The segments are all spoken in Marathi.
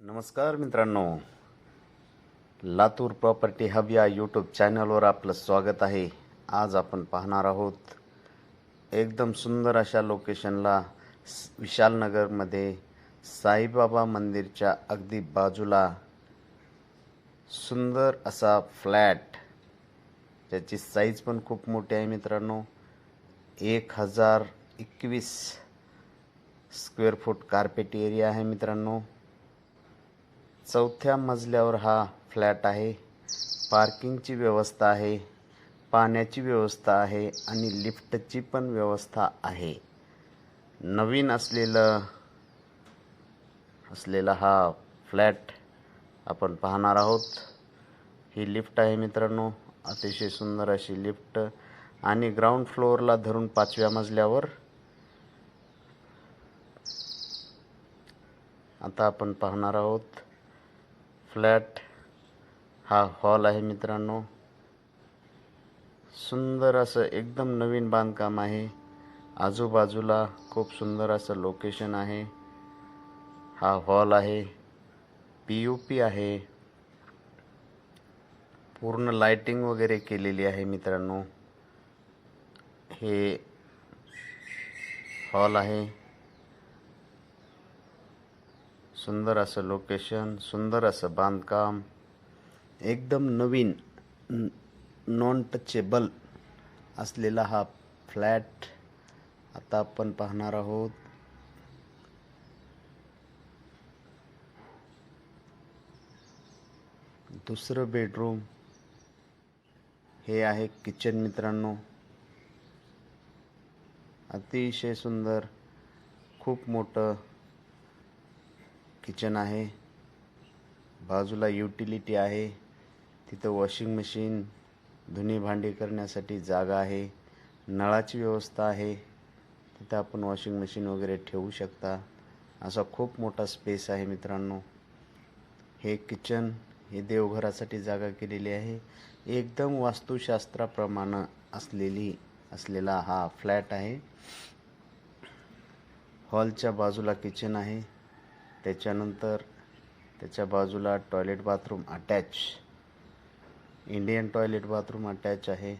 नमस्कार मित्रांनो. लातूर प्रॉपर्टी हब या यूट्यूब चॅनलवर आपलं स्वागत आहे. आज आपण पाहणार आहोत एकदम सुंदर अशा लोकेशनला विशालनगरमध्ये साईबाबा मंदिरच्या अगदी बाजूला सुंदर असा फ्लॅट ज्याची साईज पण खूप मोठी आहे मित्रांनो. एक हजार एकवीस स्क्वेअर फूट कार्पेट एरिया आहे मित्रांनो. चौथ्या मजल्यावर हा फ्लॅट आहे. पार्किंगची व्यवस्था आहे पाण्याची व्यवस्था आहे आणि लिफ्टची पण व्यवस्था आहे. नवीन असलेलं असलेला हा फ्लॅट आपण पाहणार आहोत. ही लिफ्ट आहे मित्रांनो अतिशय सुंदर अशी लिफ्ट आणि ग्राउंड फ्लोअरला धरून पाचव्या मजल्यावर. आता आपण पाहणार आहोत. फ्लॅट हा हॉल आहे मित्रांनो. सुंदर असं एकदम नवीन बांधकाम आहे. आजूबाजूला खूप सुंदर असं लोकेशन आहे. हा हॉल आहे. पी यू पी आहे. पूर्ण लाइटिंग वगैरे केलेली आहे मित्रांनो. हे हॉल आहे. सुंदर असं लोकेशन सुंदर असं बांधकाम एकदम नवीन नॉन टचेबल असलेला हा फ्लॅट आता आपण पाहणार आहोत. दुसरं बेडरूम हे आहे किचन मित्रांनो. अतिशय सुंदर खूप मोठं किचन आहे. बाजूला युटिलिटी आहे. तिथं वॉशिंग मशीन धुणी भांडी करण्यासाठी जागा आहे. नळाची व्यवस्था आहे. तिथं आपण वॉशिंग मशीन वगैरे ठेवू शकता. असा खूप मोठा स्पेस आहे मित्रांनो. हे किचन हे देवघरासाठी जागा केलेली आहे. एकदम वास्तुशास्त्राप्रमाणे असलेली असलेला हा फ्लॅट आहे. हॉलच्या बाजूला किचन आहे. त्याच्यानंतर त्याच्या बाजूला toilet bathroom attach Indian toilet bathroom attach आहे.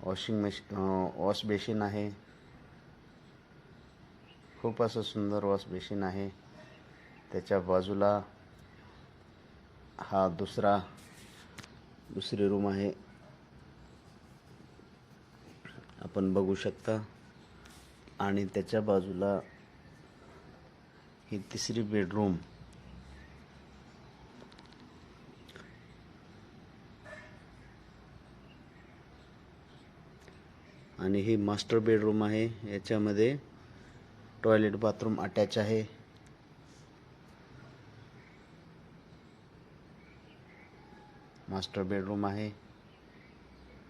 वॉशिंग मशीन वॉश बेसिन आहे. खूप असं सुंदर वॉश बेसिन आहे. त्याच्या बाजूला हा दुसरा दुसरी रूम आहे. आपण बघू शकता. आणि त्याच्या बाजूला ही तिसरी बेडरूम. आणि ही मास्टर बेडरूम आहे. याच्यामध्ये टॉयलेट बाथरूम अटॅच आहे. मास्टर बेडरूम आहे.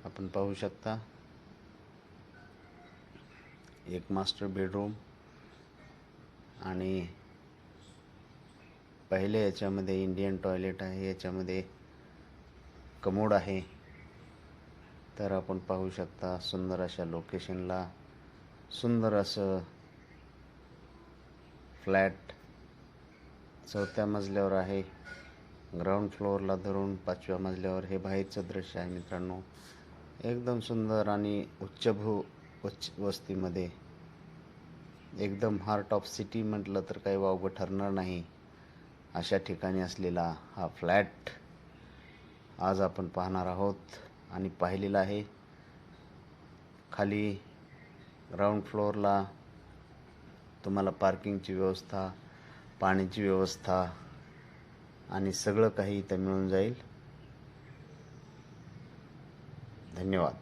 आपण पाहू शकता. एक मास्टर बेडरूम आणि पहिले याच्यामध्ये इंडियन टॉयलेट आहे याच्यामध्ये कमोड आहे. तर आपण पाहू शकता सुंदर अशा लोकेशनला सुंदर असं फ्लॅट चौथ्या मजल्यावर आहे. ग्राउंड फ्लोअरला धरून पाचव्या मजल्यावर हे बाहेरचं दृश्य आहे मित्रांनो. एकदम सुंदर आणि उच्चभू उच्च वस्तीमध्ये. एकदम हार्ट ऑफ सिटी म्हटलं तर काही वावगं ठरणार नाही. अशा ठिकाणी असलेला हा फ्लॅट आज आपण पाहणार आहोत. आणि पाहिलेला आहे खाली ग्राउंड फ्लोअरला तुम्हाला पार्किंगची व्यवस्था पाण्याची व्यवस्था आणि सगळं काही इथं मिळून जाईल. धन्यवाद.